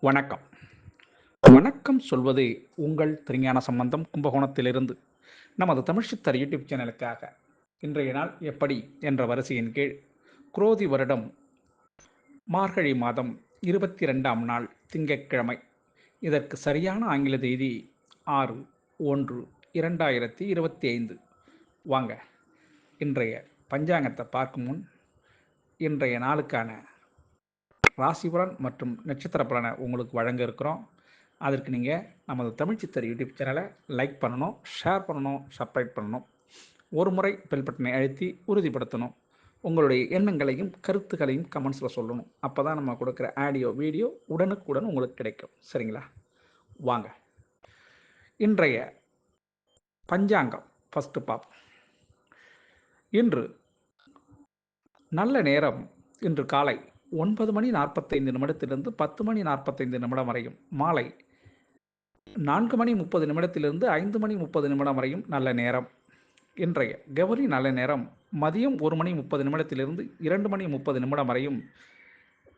வணக்கம். வணக்கம் சொல்வது உங்கள் திருஞான சம்பந்தம் கும்பகோணத்திலிருந்து. நமது தமிழ் சித்தர் யூடியூப் சேனலுக்காக இன்றைய நாள் எப்படி என்ற வரிசையின் கீழ் குரோதி வருடம் மார்கழி மாதம் இருபத்தி ரெண்டாம் நாள் திங்கட்கிழமை. இதற்கு சரியான ஆங்கில தேதி ஆறு ஒன்று இரண்டாயிரத்தி இருபத்தி ஐந்து. வாங்க இன்றைய பஞ்சாங்கத்தை பார்க்கும் முன் இன்றைய நாளுக்கான ராசி பலன் மற்றும் நட்சத்திர பலனை உங்களுக்கு வழங்க இருக்கிறோம். அதற்கு நீங்கள் நமது தமிழ் சித்தர் யூடியூப் சேனலை லைக் பண்ணணும் ஷேர் பண்ணணும் சப்ஸ்கிரைப் பண்ணணும். ஒரு முறை பெல் பட்டனை அழுத்தி உறுதிப்படுத்தணும். உங்களுடைய எண்ணங்களையும் கருத்துக்களையும் கமெண்ட்ஸில் சொல்லணும். அப்போ தான் நம்ம கொடுக்குற ஆடியோ வீடியோ உடனுக்குடன் உங்களுக்கு கிடைக்கும். சரிங்களா? வாங்க. இன்றைய பஞ்சாங்கம் ஃபஸ்ட்டு பார்ப்போம். இன்று நல்ல நேரம் இன்று காலை ஒன்பது மணி நாற்பத்தைந்து நிமிடத்திலிருந்து பத்து மணி நாற்பத்தைந்து நிமிடம் வரையும். மாலை நான்கு மணி முப்பது நிமிடத்திலிருந்து ஐந்து மணி முப்பது நிமிடம் வரையும் நல்ல நேரம். இன்றைய கௌரி நல்ல நேரம் மதியம் ஒரு மணி முப்பது நிமிடத்திலிருந்து இரண்டு மணி முப்பது நிமிடம் வரையும்.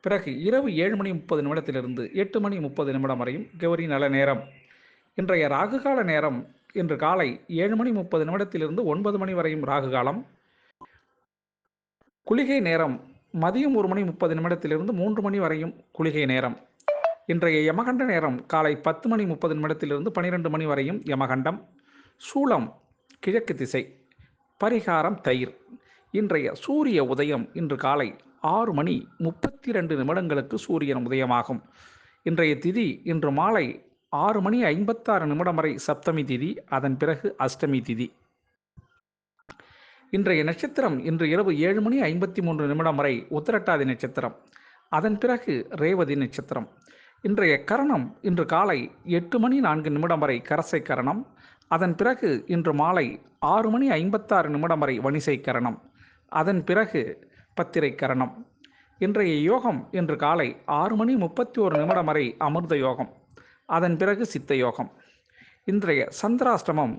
பிறகு இரவு ஏழு மணி முப்பது நிமிடத்திலிருந்து எட்டு மணி முப்பது நிமிடம் வரையும் கௌரி நல்ல நேரம். இன்றைய ராகுகால நேரம் இன்று காலை ஏழு மணி முப்பது நிமிடத்திலிருந்து ஒன்பது மணி வரையும் ராகு காலம் குளிகை நேரம் மதியம் ஒரு மணி முப்பது நிமிடத்திலிருந்து மூன்று மணி வரையும் குளிகை நேரம். இன்றைய யமகண்ட நேரம் காலை பத்து மணி முப்பது நிமிடத்திலிருந்து பனிரெண்டு மணி வரையும் யமகண்டம். சூளம் கிழக்கு திசை. பரிகாரம் தயிர். இன்றைய சூரிய உதயம் இன்று காலை ஆறு மணி முப்பத்தி ரெண்டு நிமிடங்களுக்கு சூரியன் உதயமாகும். இன்றைய திதி இன்று மாலை ஆறு மணி ஐம்பத்தாறு நிமிடம் வரை சப்தமி திதி அதன் பிறகு அஷ்டமி திதி. இன்றைய நட்சத்திரம் இன்று இரவு ஏழு மணி ஐம்பத்தி மூன்று நிமிடம் வரை உத்திரட்டாதி நட்சத்திரம். அதன் பிறகு ரேவதி நட்சத்திரம். இன்றைய கரணம் இன்று காலை எட்டு மணி நான்கு நிமிடம் வரை கரசை கரணம். அதன் பிறகு இன்று மாலை ஆறு மணி ஐம்பத்தாறு நிமிடம் வரை வணிசை கரணம். அதன் பிறகு பத்திரை கரணம். இன்றைய யோகம் இன்று காலை ஆறு மணி முப்பத்தி ஒரு நிமிடம் வரை அமிர்த யோகம். அதன் பிறகு சித்த யோகம். இன்றைய சந்திராஷ்டமம்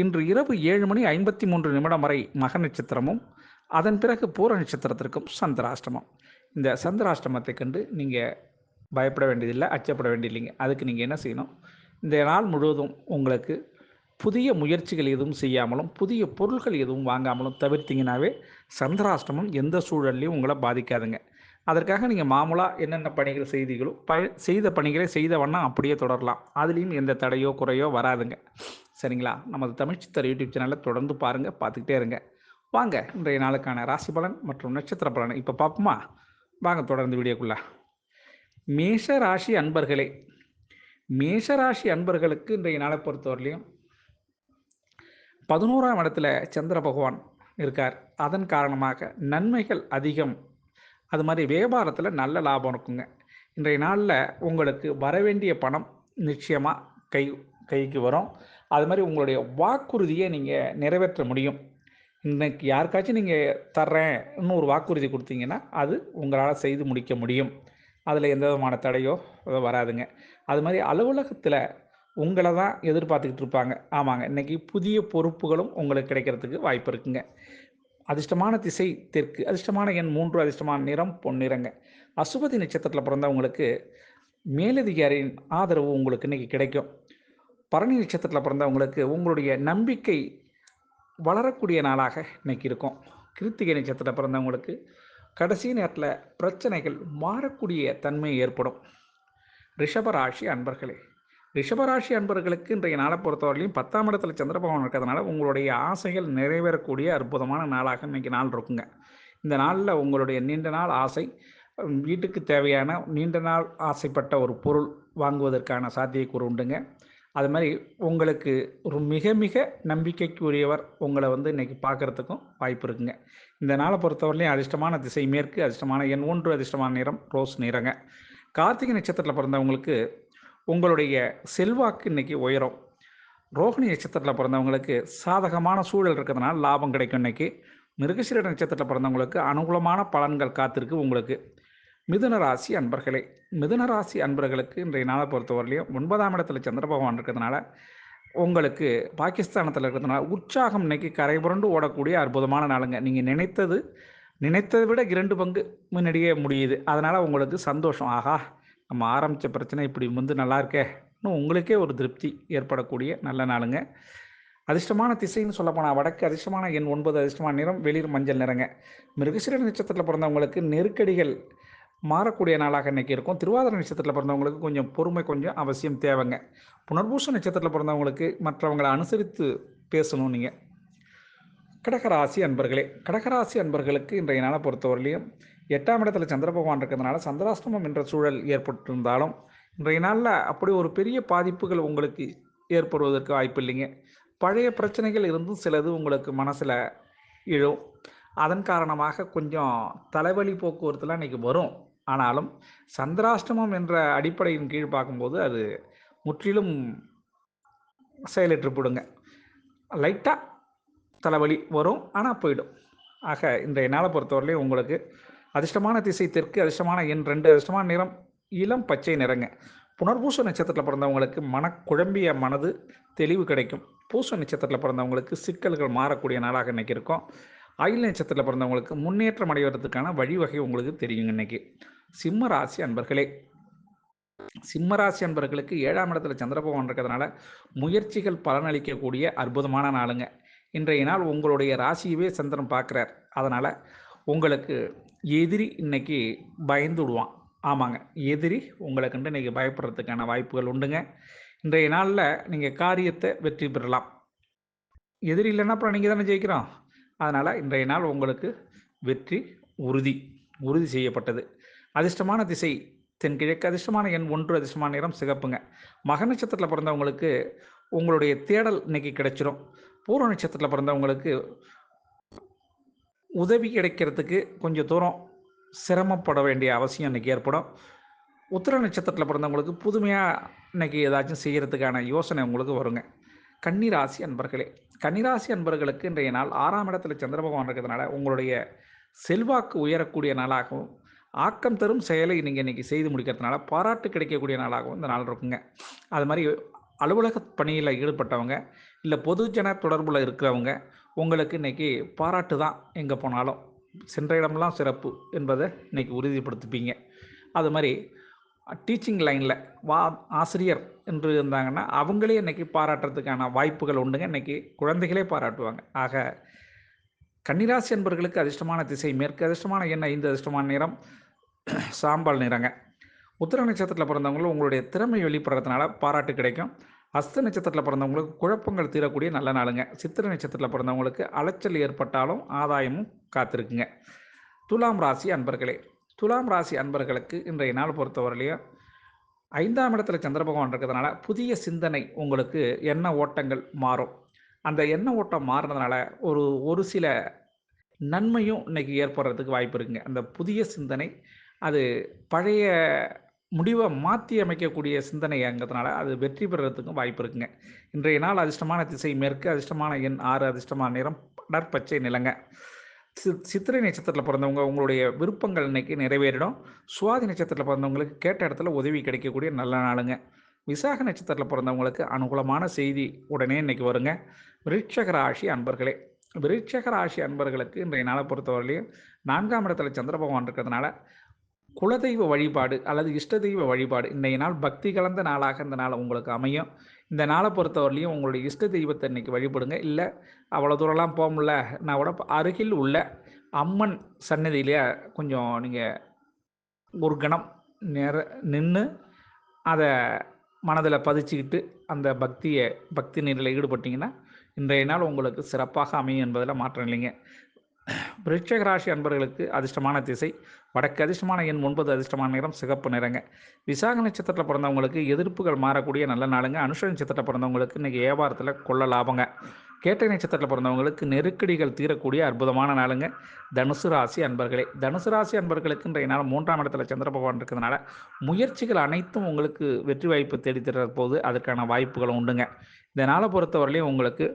இன்று இரவு ஏழு மணி ஐம்பத்தி மூன்று நிமிடம் வரை மக நட்சத்திரமும் அதன் பிறகு பூர நட்சத்திரத்திற்கும் சந்திராஷ்டமம். இந்த சந்திராஷ்டமத்தை கண்டு நீங்கள் பயப்பட வேண்டியதில்லை அச்சப்பட வேண்டியதில்லைங்க. அதுக்கு நீங்கள் என்ன செய்யணும்? இந்த நாள் முழுவதும் உங்களுக்கு புதிய முயற்சிகள் எதுவும் செய்யாமலும் புதிய பொருட்கள் எதுவும் வாங்காமலும் தவிர்த்திங்கனாவே சந்திராஷ்டமம் எந்த சூழல்லையும் உங்களை பாதிக்காதுங்க. அதற்காக நீங்கள் மாமூலாக என்னென்ன பணிகள் செய்திகளோ ப செய்த பணிகளை செய்த வண்ணம் அப்படியே தொடரலாம். அதுலேயும் எந்த தடையோ குறையோ வராதுங்க. சரிங்களா? நமது தமிழ்ச்சித்தர் யூடியூப் சேனலை தொடர்ந்து பாருங்கள் பார்த்துக்கிட்டே இருங்க. வாங்க இன்றைய நாளுக்கான ராசி பலன் மற்றும் நட்சத்திர பலன் இப்போ பார்ப்போமா? வாங்க தொடர்ந்து வீடியோக்குள்ள. மேஷ ராசி அன்பர்களே மேஷ ராசி அன்பர்களுக்கு இன்றைய நாளை பொறுத்தவரையிலையும் பதினோராம் இடத்துல சந்திர பகவான் இருக்கார். அதன் காரணமாக நன்மைகள் அதிகம். அது மாதிரி வியாபாரத்தில் நல்ல லாபம் இருக்குங்க. இன்றைய நாளில் உங்களுக்கு வரவேண்டிய பணம் நிச்சயமாக கை கைக்கு வரும். அது மாதிரி உங்களுடைய வாக்குறுதியை நீங்கள் நிறைவேற்ற முடியும். இன்னைக்கு யாருக்காச்சும் நீங்கள் தர்றேன்னு ஒரு வாக்குறுதி கொடுத்தீங்கன்னா அது உங்களால் செய்து முடிக்க முடியும். அதில் எந்த விதமான தடையோ வராதுங்க. அது மாதிரி அலுவலகத்தில் உங்களை தான் எதிர்பார்த்துக்கிட்டு இருப்பாங்க. ஆமாங்க இன்றைக்கி புதிய பொறுப்புகளும் உங்களுக்கு கிடைக்கிறதுக்கு வாய்ப்பு இருக்குங்க. அதிர்ஷ்டமான திசை தெற்கு அதிர்ஷ்டமான எண் மூன்று அதிர்ஷ்டமான நிறம் பொன்னிறங்க. அசுபதி நட்சத்திரத்தில் பிறந்தவங்களுக்கு மேலதிகாரியின் ஆதரவு உங்களுக்கு இன்றைக்கி கிடைக்கும். பரணி நட்சத்திரத்தில் பிறந்தவங்களுக்கு உங்களுடைய நம்பிக்கை வளரக்கூடிய நாளாக இன்னைக்கு இருக்கும். கிருத்திகை நட்சத்திரத்தில் பிறந்தவங்களுக்கு கடைசி நேரத்தில் பிரச்சனைகள் மாறக்கூடிய தன்மை ஏற்படும். ரிஷபராசி அன்பர்களே ரிஷபராசி அன்பர்களுக்கு இன்றைய நாளை பொறுத்தவரையிலையும் பத்தாம் இடத்துல சந்திரபகவான் இருக்கிறதுனால உங்களுடைய ஆசைகள் நிறைவேறக்கூடிய அற்புதமான நாளாக இன்றைக்கி நாள் இருக்குங்க. இந்த நாளில் உங்களுடைய நீண்ட நாள் ஆசை வீட்டுக்கு தேவையான நீண்ட நாள் ஆசைப்பட்ட ஒரு பொருள் வாங்குவதற்கான சாத்தியக்கூறு உண்டுங்க. அது மாதிரி உங்களுக்கு ஒரு மிக மிக நம்பிக்கைக்குரியவர் உங்களை வந்து இன்றைக்கி பார்க்குறதுக்கும் வாய்ப்பு இருக்குங்க. இந்த நாளை பொறுத்தவரையிலையும் அதிர்ஷ்டமான திசை மேற்கு அதிர்ஷ்டமான எண் ஒன்று அதிர்ஷ்டமான நிறம் ரோஸ் நிறங்க. கார்த்திகை நட்சத்திரத்தில் பிறந்தவங்களுக்கு உங்களுடைய செல்வாக்கு இன்றைக்கி உயரும். ரோஹிணி நட்சத்திரத்தில் பிறந்தவங்களுக்கு சாதகமான சூழல் இருக்கிறதுனால லாபம் கிடைக்கும் இன்றைக்கி மிருகசீர நட்சத்திரத்தில் பிறந்தவங்களுக்கு அனுகூலமான பலன்கள் காத்திருக்கு உங்களுக்கு. மிதுன ராசி அன்பர்களே மிதுன ராசி அன்பர்களுக்கு இன்றைய நாளை பொறுத்தவரையிலையும் ஒன்பதாம் இடத்துல சந்திர பகவான் இருக்கிறதுனால உங்களுக்கு பாகிஸ்தானத்தில் இருக்கிறதுனால உற்சாகம் இன்னைக்கு கரை புரண்டு ஓடக்கூடிய அற்புதமான நாளுங்க. நீங்கள் நினைத்தது நினைத்ததை விட இரண்டு பங்கு முன்னாடியே முடியுது. அதனால் உங்களுக்கு சந்தோஷம். ஆகா நம்ம ஆரம்பித்த பிரச்சனை இப்படி வந்து நல்லா இருக்கே இன்னும் உங்களுக்கே ஒரு திருப்தி ஏற்படக்கூடிய நல்ல நாளுங்க. அதிர்ஷ்டமான திசைன்னு சொல்லப்போனால் வடக்கு அதிர்ஷ்டமான எண் ஒன்பது அதிர்ஷ்டமான நிறம் வெளிர் மஞ்சள் நிறங்க. மிருகசிர நட்சத்திரத்தில் பிறந்தவங்களுக்கு நெருக்கடிகள் மாறக்கூடிய நாளாக இன்றைக்கி இருக்கும். திருவாதிரை நட்சத்திரத்தில் பிறந்தவங்களுக்கு கொஞ்சம் பொறுமை கொஞ்சம் அவசியம் தேவைங்க. புனர்பூச நட்சத்திரத்தில் பிறந்தவங்களுக்கு மற்றவங்களை அனுசரித்து பேசணும் நீங்கள் கடகராசி அன்பர்களே கடகராசி அன்பர்களுக்கு இன்றைய நாளை பொறுத்தவரையிலையும் எட்டாம் இடத்துல சந்திர பகவான் இருக்கிறதுனால சந்திராஷ்டமம் என்ற சூழல் ஏற்பட்டிருந்தாலும் இன்றைய நாளில் அப்படி ஒரு பெரிய பாதிப்புகள் உங்களுக்கு ஏற்படுவதற்கு வாய்ப்பு இல்லைங்க. பழைய பிரச்சனைகள் இருந்தும் சிலது உங்களுக்கு மனசில் இழும். அதன் காரணமாக கொஞ்சம் தலைவலி போக்குவரத்துலாம் இன்றைக்கி வரும். ஆனாலும் சந்திராஷ்டமம் என்ற அடிப்படையின் கீழ் பார்க்கும்போது அது முற்றிலும் செயலற்று போடுங்க லைட்டாக தலைவலி வரும் ஆனால் போயிடும். ஆக இன்றைய நாளை பொறுத்தவரையிலையும் உங்களுக்கு அதிர்ஷ்டமான திசை தெற்கு அதிர்ஷ்டமான எண் ரெண்டு அதிர்ஷ்டமான நிறம் இளம் பச்சை நிறங்க. புனர்பூச நட்சத்திரத்தில் பிறந்தவங்களுக்கு மனக்குழம்பிய மனது தெளிவு கிடைக்கும். பூச நட்சத்திரத்தில் பிறந்தவங்களுக்கு சிக்கல்கள் மாறக்கூடிய நாளாக இன்றைக்கி இருக்கும். ஆயுள் நட்சத்திரத்தில் பிறந்தவங்களுக்கு முன்னேற்றம் அடைவதற்கான வழிவகை உங்களுக்கு தெரியுங்க இன்னைக்கு. சிம்ம ராசி அன்பர்களே. சிம்மராசி அன்பர்களுக்கு ஏழாம் இடத்துல சந்திரபகவான் இருக்கிறதுனால முயற்சிகள் பலனளிக்கக்கூடிய அற்புதமான நாளுங்க. இன்றைய நாள் உங்களுடைய ராசியவே சந்திரன் பார்க்குறார். அதனால் உங்களுக்கு எதிரி இன்னைக்கு பயந்து விடுவான். ஆமாங்க எதிரி உங்களுக்குன்ட்டு இன்றைக்கி பயப்படுறதுக்கான வாய்ப்புகள் உண்டுங்க. இன்றைய நாளில் நீங்கள் காரியத்தை வெற்றி பெறலாம். எதிரி இல்லைன்னா அப்புறம் நீங்கள் தானே ஜெயிக்கிறோம். அதனால் இன்றைய நாள் உங்களுக்கு வெற்றி உறுதி உறுதி செய்யப்பட்டது. அதிர்ஷ்டமான திசை தென்கிழக்கு அதிர்ஷ்டமான எண் ஒன்று அதிர்ஷ்டமான நிறம் சிகப்புங்க. மக நட்சத்திரத்தில் பிறந்தவங்களுக்கு உங்களுடைய தேடல் இன்னைக்கு கிடைச்சிரும். பூர்வ நட்சத்திரத்தில் பிறந்தவங்களுக்கு உதவி கிடைக்கிறதுக்கு கொஞ்சம் தூரம் சிரமப்பட வேண்டிய அவசியம் இன்றைக்கி ஏற்படும். உத்திர நட்சத்திரத்தில் பிறந்தவங்களுக்கு புதுமையாக இன்றைக்கி ஏதாச்சும் செய்கிறதுக்கான யோசனை உங்களுக்கு வருங்க. கன்னிராசி அன்பர்களே கன்னிராசி அன்பர்களுக்கு இன்றைய நாள் ஆறாம் இடத்துல சந்திர பகவான் இருக்கிறதுனால உங்களுடைய செல்வாக்கு உயரக்கூடிய நாளாகவும் ஆக்கம் தரும் செயலை நீங்கள் இன்றைக்கி செய்து முடிக்கிறதுனால பாராட்டு கிடைக்கக்கூடிய நாளாகவும் இந்த நாள் இருக்குங்க. அது மாதிரி அலுவலக பணியில் ஈடுபட்டவங்க இல்லை பொதுஜன தொடர்பில் இருக்கிறவங்க உங்களுக்கு இன்றைக்கி பாராட்டு தான் எங்கே போனாலும். சென்ற இடமெல்லாம் சிறப்பு என்பதை இன்றைக்கி உறுதிப்படுத்திப்பீங்க. அது மாதிரி டீச்சிங் லைனில் வா ஆசிரியர் என்று இருந்தாங்கன்னா அவங்களே இன்றைக்கி பாராட்டுறதுக்கான வாய்ப்புகள் உண்டுங்க. இன்றைக்கி குழந்தைகளே பாராட்டுவாங்க. ஆக கன்னிராசி என்பர்களுக்கு அதிர்ஷ்டமான திசை மேற்கு அதிர்ஷ்டமான எண் ஐந்து அதிர்ஷ்டமான நிறம் சாம்பல் நிறங்க. உத்திர நட்சத்திரத்தில் பிறந்தவங்களும் உங்களுடைய திறமை வெளிப்படுறதுனால பாராட்டு கிடைக்கும். அஸ்த நட்சத்திரத்தில் பிறந்தவங்களுக்கு குழப்பங்கள் தீரக்கூடிய நல்ல நாளுங்க. சித்திர நட்சத்திரத்தில் பிறந்தவங்களுக்கு அலைச்சல் ஏற்பட்டாலும் ஆதாயமும் காத்திருக்குங்க. துலாம் ராசி அன்பர்களே துலாம் ராசி அன்பர்களுக்கு இன்றைய நாள் பொறுத்தவரையிலையும் ஐந்தாம் இடத்துல சந்திர பகவான் இருக்கிறதுனால புதிய சிந்தனை உங்களுக்கு எண்ண ஓட்டங்கள் மாறும். அந்த எண்ண ஓட்டம் மாறினதுனால ஒரு ஒரு சில நன்மையும் இன்னைக்கு ஏற்படுறதுக்கு வாய்ப்பு இருக்குங்க. அந்த புதிய சிந்தனை அது பழைய முடிவை மாற்றி அமைக்கக்கூடிய சிந்தனைங்கிறதுனால அது வெற்றி பெறுறதுக்கும் வாய்ப்பு இருக்குங்க. இன்றைய நாள் அதிர்ஷ்டமான திசை மேற்கு அதிர்ஷ்டமான எண் ஆறு அதிர்ஷ்டமான நிறம் பச்சை நிலங்க. சி சித்திரை நட்சத்திரத்தில் பிறந்தவங்க உங்களுடைய விருப்பங்கள் இன்னைக்கு நிறைவேறிடும். சுவாதி நட்சத்திரத்தில் பிறந்தவங்களுக்கு கேட்ட இடத்துல உதவி கிடைக்கக்கூடிய நல்ல நாளுங்க. விசாக நட்சத்திரத்தில் பிறந்தவங்களுக்கு அனுகூலமான செய்தி உடனே இன்னைக்கு வருங்க. விருட்சக ராசி அன்பர்களே விருட்சக ராசி அன்பர்களுக்கு இன்றைய நாளை பொறுத்தவரையிலையும் நான்காம் இடத்துல சந்திர பகவான் இருக்கிறதுனால குலதெய்வ வழிபாடு அல்லது இஷ்ட தெய்வ வழிபாடு. இன்றைய நாள் பக்தி கலந்த நாளாக இந்த நாள் உங்களுக்கு அமையும். இந்த நாளை பொறுத்தவரையிலையும் உங்களுடைய இஷ்ட தெய்வத்தை இன்னைக்கு வழிபடுங்க. இல்லை அவ்வளோ தூரம்லாம் போக முடியல. நான் கூட அருகில் உள்ள அம்மன் சன்னதியிலே கொஞ்சம் நீங்கள் ஒரு கணம் நேர நின்று அதை மனதில் பதிச்சுக்கிட்டு அந்த பக்தியை பக்தி நிலையில் ஈடுபட்டிங்கன்னா இன்றைய நாள் உங்களுக்கு சிறப்பாக அமையும் என்பதில் மாற்றம் இல்லைங்க. விருட்சக ராசி அன்பர்களுக்கு அதிர்ஷ்டமான திசை. வடக்கு அதிர்ஷ்டமான எண் ஒன்பது அதிர்ஷ்டமான நிறம் சிகப்பு நிறங்க. விசாக நட்சத்திரத்தில் பிறந்தவங்களுக்கு எதிர்ப்புகள் மாறக்கூடிய நல்ல நாளுங்க. அனுஷ நட்சத்திரத்தில் பிறந்தவங்களுக்கு இன்றைக்கி வியாபாரத்தில் கொள்ள லாபங்க. கேட்டை நட்சத்திரத்தில் பிறந்தவங்களுக்கு நெருக்கடிகள் தீரக்கூடிய அற்புதமான நாளுங்க. தனுசு ராசி அன்பர்களே. தனுசு ராசி அன்பர்களுக்கு இன்றைய நாள் மூன்றாம் இடத்துல சந்திர பகவான் இருக்கிறதுனால முயற்சிகள் அனைத்தும் உங்களுக்கு வெற்றி வாய்ப்பு தேடித்தர போது அதற்கான வாய்ப்புகளும் உண்டுங்க. இந்த நாளை பொறுத்தவரையிலையும் உங்களுக்கு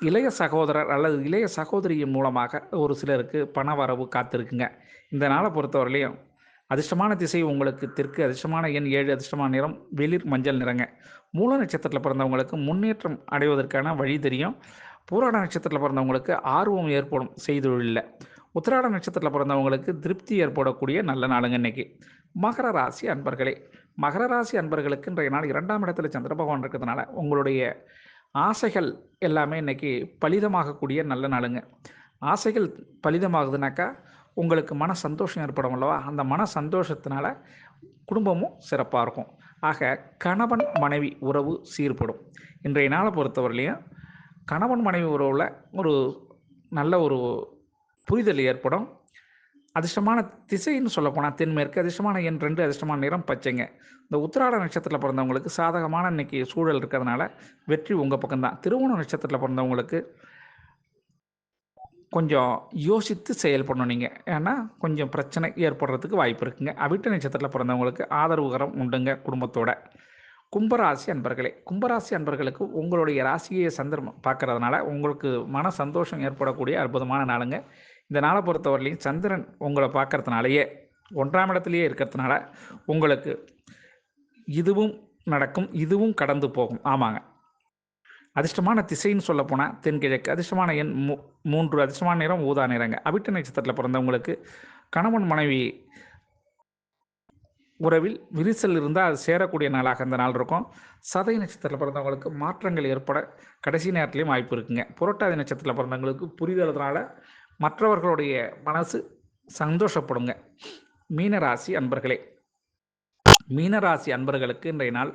இளைய சகோதரர் அல்லது இளைய சகோதரியின் மூலமாக ஒரு சிலருக்கு பண வரவு காத்திருக்குங்க. இந்த நாளை பொறுத்தவரையிலையும் அதிர்ஷ்டமான திசை உங்களுக்கு தெற்கு அதிர்ஷ்டமான எண் ஏழு அதிர்ஷ்டமான நிறம் வெளிர் மஞ்சள் நிறங்க. மூல நட்சத்திரத்தில் பிறந்தவங்களுக்கு முன்னேற்றம் அடைவதற்கான வழி தெரியும். பூராட நட்சத்திரத்தில் பிறந்தவங்களுக்கு ஆர்வம் ஏற்படும் செய்தொழிலில். உத்திராட நட்சத்திரத்தில் பிறந்தவங்களுக்கு திருப்தி ஏற்படக்கூடிய நல்ல நாளுங்க இன்னைக்கு. மகர ராசி அன்பர்களே மகர ராசி அன்பர்களுக்கு இன்றைய நாள் இரண்டாம் இடத்துல சந்திர பகவான் இருக்கிறதுனால உங்களுடைய ஆசைகள் எல்லாமே இன்னைக்கு பலிதமாகக்கூடிய நல்ல நாளுங்க. ஆசைகள் பலிதமாகுதுனாக்கா உங்களுக்கு மன சந்தோஷம் ஏற்படும் அல்லவா? அந்த மன சந்தோஷத்தினால குடும்பமும் சிறப்பாக இருக்கும். ஆக கணவன் மனைவி உறவு சீர்படும். இன்றைய நாளை பொறுத்தவரையிலையும் கணவன் மனைவி உறவில் ஒரு நல்ல ஒரு புரிதல் ஏற்படும். அதிர்ஷ்டமான திசைன்னு சொல்ல போனால் தென்மேற்கு அதிர்ஷ்டமான எண் ரெண்டு அதிர்ஷ்டமான நிறம் பச்சைங்க. இந்த உத்திராட நட்சத்திரத்தில் பிறந்தவங்களுக்கு சாதகமான இன்னைக்கு சூழல் இருக்கிறதுனால வெற்றி உங்கள் பக்கம்தான். திருவோண நட்சத்திரத்தில் பிறந்தவங்களுக்கு கொஞ்சம் யோசித்து செயல்படணும் நீங்கள் ஏன்னா கொஞ்சம் பிரச்சனை ஏற்படுறதுக்கு வாய்ப்பு இருக்குங்க. அவிட்ட நட்சத்திரத்தில் பிறந்தவங்களுக்கு ஆதரவுகரம் உண்டுங்க குடும்பத்தோட. கும்பராசி அன்பர்களே கும்பராசி அன்பர்களுக்கு உங்களுடைய ராசியை சந்தர்ப்பம் பார்க்கறதுனால உங்களுக்கு மன சந்தோஷம் ஏற்படக்கூடிய அற்புதமான நாளுங்க. இந்த நாளை பொறுத்தவரையிலையும் சந்திரன் உங்களை பார்க்கறதுனாலயே ஒன்றாம் இடத்துலையே இருக்கிறதுனால உங்களுக்கு இதுவும் நடக்கும் இதுவும் கடந்து போகும். ஆமாங்க. அதிர்ஷ்டமான திசைன்னு சொல்ல போனால் தென்கிழக்கு. அதிர்ஷ்டமான எண் மூ மூன்று. அதிர்ஷ்டமான நிறம் ஊதா நிறங்க. அவிட்ட நட்சத்திரத்தில் பிறந்தவங்களுக்கு கணவன் மனைவி உறவில் விரிசல் இருந்தால் அது சேரக்கூடிய நாளாக அந்த நாள் இருக்கும். சதய நட்சத்திரத்தில் பிறந்தவங்களுக்கு மாற்றங்கள் ஏற்பட கடைசி நேரத்துலையும் வாய்ப்பு இருக்குங்க. புரட்டாதி நட்சத்திரத்தில் பிறந்தவங்களுக்கு புரிதல்னால மற்றவர்களுடைய மனசு சந்தோஷப்படுங்க. மீனராசி அன்பர்களே. மீனராசி அன்பர்களுக்கு இன்றைய நாள்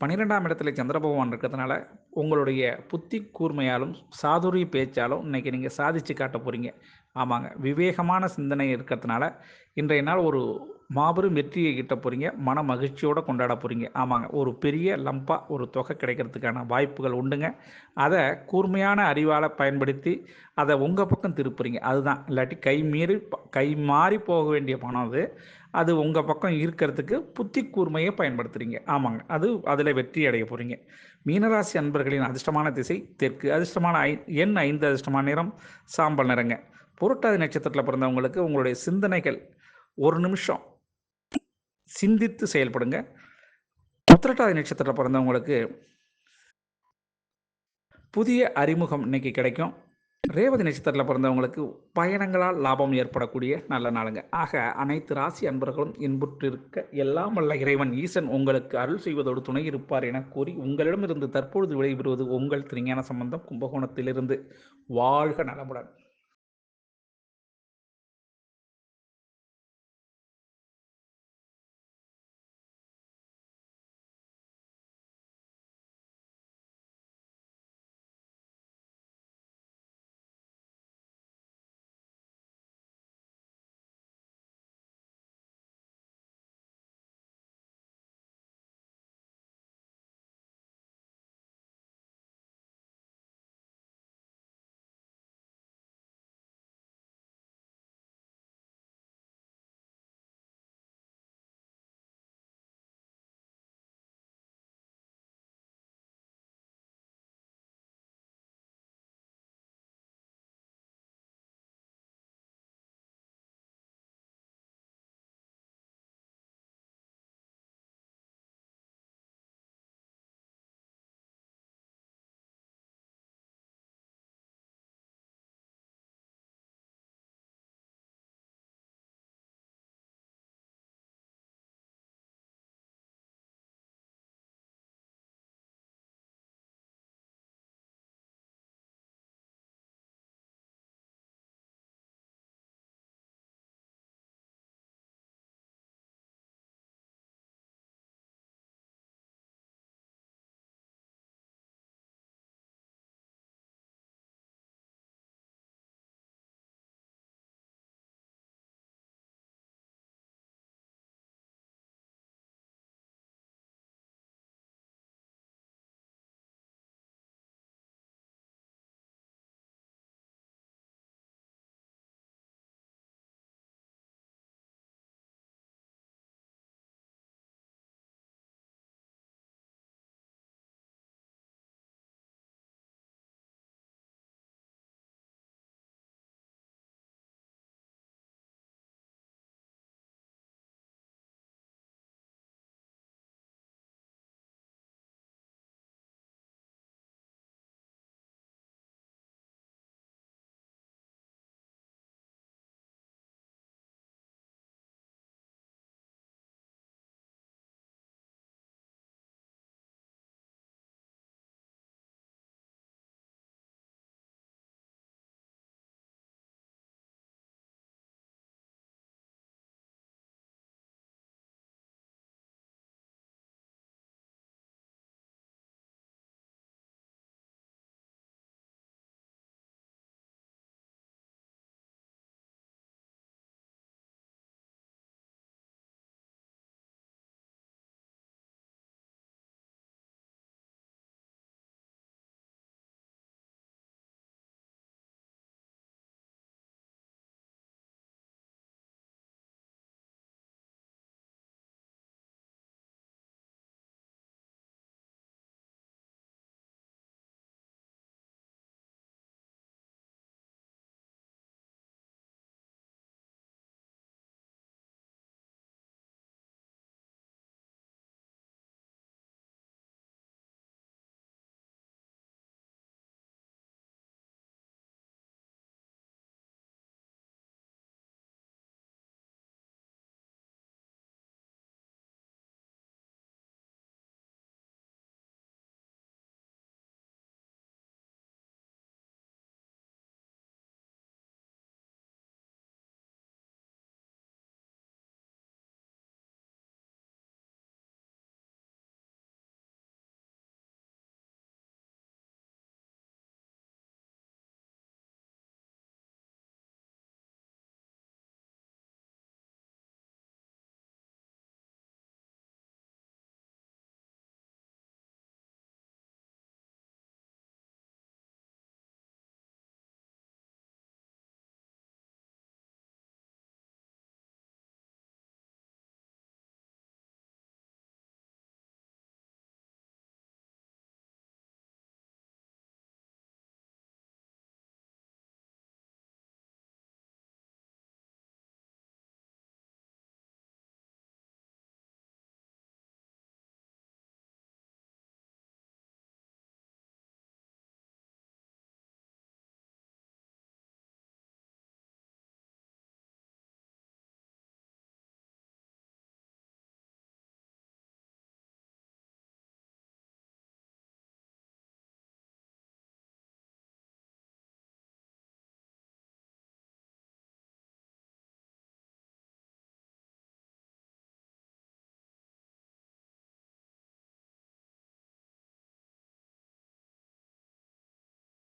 பன்னிரெண்டாம் இடத்துல சந்திர பகவான் இருக்கிறதுனால உங்களுடைய புத்தி கூர்மையாலும் சாதுரிய பேச்சாலும் இன்னைக்கு நீங்கள் சாதிச்சு காட்ட போகிறீங்க ஆமாங்க. விவேகமான சிந்தனை இருக்கிறதுனால இன்றைய நாள் ஒரு மாபெரும் வெற்றியை கிட்ட போகிறீங்க மன மகிழ்ச்சியோடு கொண்டாட போகிறீங்க ஆமாங்க. ஒரு பெரிய லம்பாக ஒரு தொகை கிடைக்கிறதுக்கான வாய்ப்புகள் உண்டுங்க. அதை கூர்மையான அறிவால் பயன்படுத்தி அதை உங்கள் பக்கம் திருப்புறீங்க. அதுதான். இல்லாட்டி கை மீறி கை மாறி போக வேண்டிய பணம் அது. அது உங்கள் பக்கம் இருக்கிறதுக்கு புத்தி கூர்மையை பயன்படுத்துகிறீங்க ஆமாங்க. அது அதில் வெற்றி அடைய போகிறீங்க மீனராசி அன்பர்களின் அதிர்ஷ்டமான திசை தெற்கு. அதிர்ஷ்டமான ஐ எண் ஐந்து அதிர்ஷ்டமான நிறம் சாம்பல் நிறங்க. புரட்டாதி நட்சத்திரத்தில் பிறந்தவங்களுக்கு உங்களுடைய சிந்தனைகள் ஒரு நிமிஷம் சிந்தித்து செயல்படுங்க. உத்திரட்டாதி நட்சத்திரத்தில் பிறந்தவங்களுக்கு புதிய அறிமுகம் இன்னைக்கு கிடைக்கும். ரேவதி நட்சத்திரத்தில் பிறந்தவங்களுக்கு பயணங்களால் லாபம் ஏற்படக்கூடிய நல்ல நாளுங்க. ஆக அனைத்து ராசி அன்பர்களும் இன்புற்றிருக்க எல்லாம் வல்ல இறைவன் ஈசன் உங்களுக்கு அருள் செய்வதோடு துணை இருப்பார் என கூறி உங்களிடமிருந்து தற்பொழுது விடைபெறுவது உங்கள் திருஞான சம்பந்தம் கும்பகோணத்திலிருந்து. வாழ்க நலமுடன்.